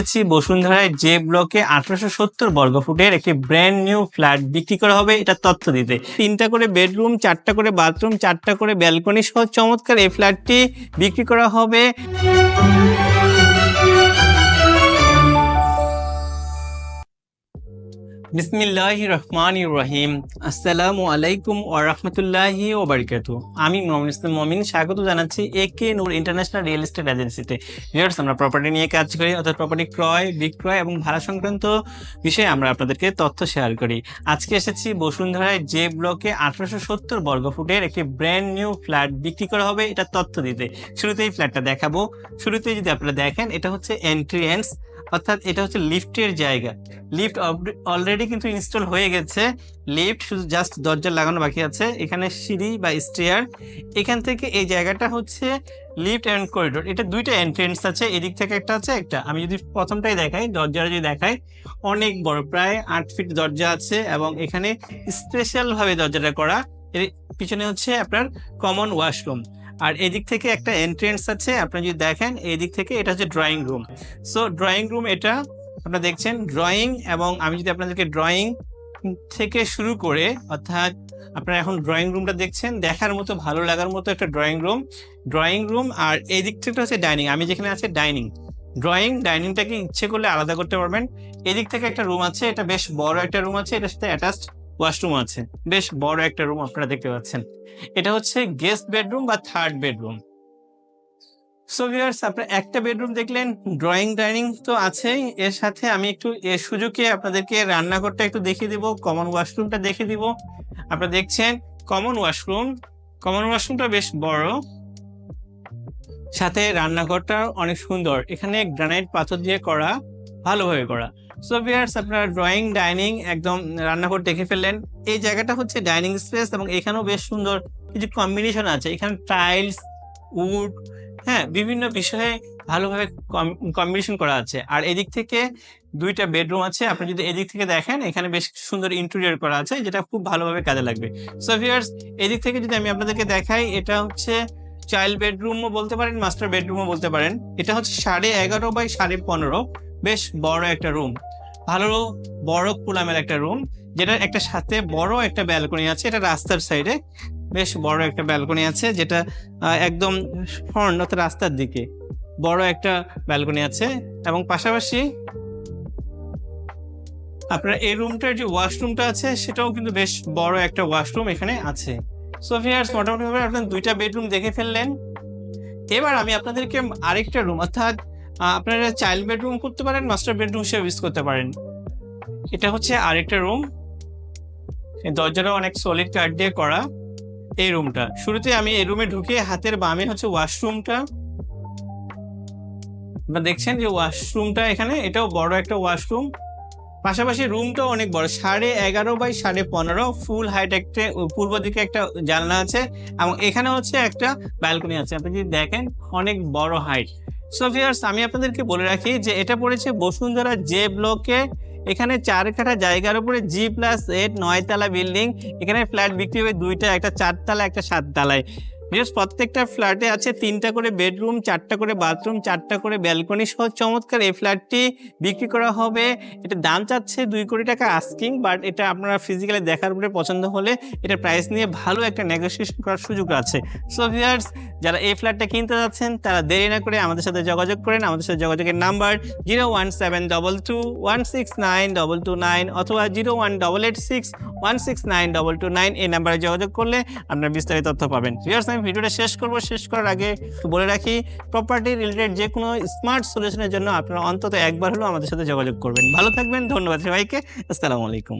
আছি বসুন্ধরায় যে ব্লকে আঠারোশো সত্তর বর্গ ফুটের একটি ব্র্যান্ড নিউ ফ্ল্যাট বিক্রি করা হবে, এটা তথ্য দিতে। তিনটা করে বেডরুম চারটা করে বাথরুম চারটা করে ব্যালকনি সহ চমৎকার এই ফ্ল্যাটটি বিক্রি করা হবে। বিসমিল্লাহ রহমান রহিম। আসসালামু আলাইকুম ও রহমতুল্লাহি ও বারিকাতু আমি মোহাম্মদ ইসলাম মমিন। স্বাগত জানাচ্ছি A K Noor international real estate এজেন্সিতে। ভিউয়ার্স, আমরা প্রপার্টি নিয়ে কাজ করি, অর্থাৎ প্রপার্টি ক্রয়, বিক্রয় এবং ভাড়া সংক্রান্ত বিষয়ে আমরা আপনাদেরকে তথ্য শেয়ার করি। আজকে এসেছি বসুন্ধরায় যে ব্লকে আঠারোশো সত্তর বর্গ ফুটের একটি ব্র্যান্ড নিউ ফ্ল্যাট বিক্রি করা হবে। এটা তথ্য দিতে। শুরুতেই ফ্ল্যাটটা দেখাবো। শুরুতেই যদি আপনারা দেখেন, এটা হচ্ছে এন্ট্রি এন্ট্রিয়েন্স অর্থাৎ এটা হচ্ছে লিফটের জায়গা। লিফট অলরেডি কিন্তু ইনস্টল হয়ে গেছে। লিফট শুধু জাস্ট দরজা লাগানো বাকি আছে। এখানে সিঁড়ি বা স্টেয়ার এখান থেকে এই জায়গাটা হচ্ছে লিফট অ্যান্ড করিডোর এটা দুইটা এন্ট্রেন্স আছে, এদিক থেকে একটা আছে, একটা। আমি যদি প্রথমটাই দেখাই, দরজাটা যদি দেখাই, অনেক বড়, প্রায় আট ফিট দরজা আছে এবং এখানে স্পেশালভাবে দরজাটা করা। এর পিছনে হচ্ছে আপনার কমন ওয়াশরুম আর এদিক থেকে একটা এন্ট্রেন্স আছে, আপনি যদি দেখেন, এদিক থেকে এটা হচ্ছে drawing room so drawing room এটা আপনারা দেখছেন ড্রয়িং এবং আমি যদি আপনাদেরকে ড্রয়িং থেকে শুরু করে, অর্থাৎ আপনারা এখন ড্রয়িং রুমটা দেখছেন, দেখার মতো, ভালো লাগার মতো একটা ড্রয়িং রুম ড্রয়িং রুম আর এই দিক থেকে হচ্ছে ডাইনিং আমি যেখানে আছে ডাইনিং ড্রয়িং ডাইনিংটাকে ইচ্ছে করলে আলাদা করতে পারবেন। এদিক থেকে একটা রুম আছে, এটা বেশ বড় একটা রুম আছে, এটার সাথে অ্যাটাচড ওয়াশরুম আছে। বেশ বড় একটা রুম আপনারা দেখতে পাচ্ছেন। এটা হচ্ছে গেস্ট বেডরুম বা থার্ড বেডরুম সো ভিউয়ার্স আপনার একটা বেডরুম দেখলেন ড্রয়িং ডাইনিং তো আছেই। এর সাথে আমি একটু এর সুযোগে আপনাদেরকে রান্নাঘরটা একটু দেখিয়ে দিব কমন ওয়াশরুমটা দেখিয়ে দিব। আপনারা দেখছেন কমন ওয়াশরুম কমন ওয়াশরুমটা বেশ বড়। সাথে রান্নাঘরটা অনেক সুন্দর। এখানে গ্রানাইট পাথর দিয়ে করা ভালোভাবে করা। সো ভিউয়ার্স আপনারা ড্রয়িং ডাইনিং একদম রান্নাঘর দেখে ফেললেন। এই জায়গাটা হচ্ছে ডাইনিং স্পেস এবং এখানেও বেশ সুন্দর কিছু কম্বিনেশন আছে। এখানে টাইলস উড হ্যাঁ বিভিন্ন বিষয়ে ভালোভাবে কম্বিনেশন করা আছে। আর এদিক থেকে দুইটা বেডরুম আছে। আপনি যদি এদিক থেকে দেখেন, এখানে বেশ সুন্দর ইন্টেরিয়র করা আছে, যেটা খুব ভালোভাবে কাজে লাগবে। সো ভিউয়ার্স এদিক থেকে যদি আমি আপনাদেরকে দেখাই, এটা হচ্ছে চাইল্ড বেডরুমও বলতে পারেন মাস্টার বেডরুমও বলতে পারেন। এটা হচ্ছে সাড়ে এগারো বাই সাড়ে পনেরো। বেশ বড় একটা রুম ভালো বড় খোলামেলা একটা রুম যেটা একটা সাথে বড় একটা ব্যালকনি আছে, এটা রাস্তার সাইডে বেশ বড় একটা ব্যালকনি আছে, যেটা একদম ফ্রন্ট অর্থাৎ রাস্তার দিকে বড় একটা ব্যালকনি আছে এবং পাশাপাশি আপনার এই রুমটার যে ওয়াশরুমটা আছে, সেটাও কিন্তু বেশ বড় একটা ওয়াশরুম এখানে আছে। সো ভিয়ার্স মোটামুটি ভাবে আপনার দুইটা বেডরুম দেখে ফেললেন। এবার আমি আপনাদেরকে আরেকটা রুম অর্থাৎ আপনারা চাইল্ড বেডরুম করতে পারেন মাস্টার বেডরুম হিসেবে ইউজ করতে পারেন। এটা হচ্ছে আরেকটা রুম এই দরজাটা অনেক সলিড কাঠ দিয়ে করা এই রুমটা শুরুতে আমি এই রুমে ঢুকে হাতের বামে হচ্ছে ওয়াশরুমটা আপনারা দেখছেন যে ওয়াশরুমটা এখানে, এটাও বড় একটা ওয়াশরুম পাশাপাশি রুমটাও অনেক বড়, সাড়ে এগারো বাই সাড়ে পনেরো ফুল হাইট একটা পূর্ব দিকে একটা জানলা আছে। এবং এখানে হচ্ছে একটা ব্যালকনি আছে। আপনি যদি দেখেন, অনেক বড় হাইট সো ভিউয়ার্স আমি আপনাদেরকে বলে রাখি যে এটা পড়েছে বসুন্ধরা জে ব্লকে এখানে চার কাঠা জায়গার উপরে জি প্লাস এইট নয়তলা বিল্ডিং এখানে ফ্ল্যাট বিক্রি হবে দুইটা, একটা চারতলা, একটা সাততলায়। বিকজ প্রত্যেকটা ফ্ল্যাটে আছে তিনটা করে বেডরুম, চারটা করে বাথরুম, চারটা করে ব্যালকনি সহ চমৎকার। এই ফ্ল্যাটটি বিক্রি করা হবে। এটা দাম চাচ্ছে দুই কোটি টাকা আস্কিং বাট এটা আপনারা ফিজিক্যালি দেখার উপরে পছন্দ হলে এটা প্রাইস নিয়ে ভালো একটা নেগোসিয়েশন করার সুযোগ আছে। সো ভিউয়ার্স যারা এই ফ্ল্যাটটা কিনতে যাচ্ছেন, তারা দেরি না করে আমাদের সাথে যোগাযোগ করেন। আমাদের সাথে যোগাযোগের number zero one seven double two one six nine double two nine অথবা zero one double eight six one six nine double two nine এই নাম্বারে যোগাযোগ করলে আপনারা বিস্তারিত তথ্য পাবেন। ভিউয়ার্স আমি ভিডিওটা শেষ করব। শেষ করার আগে বলে রাখি প্রপার্টি রিলেটেড যে কোনো স্মার্ট সলিউশনের জন্য আপনারা অন্তত একবার হলেও আমাদের সাথে যোগাযোগ করবেন। ভালো থাকবেন, ধন্যবাদ সবাইকে। আসসালামু আলাইকুম।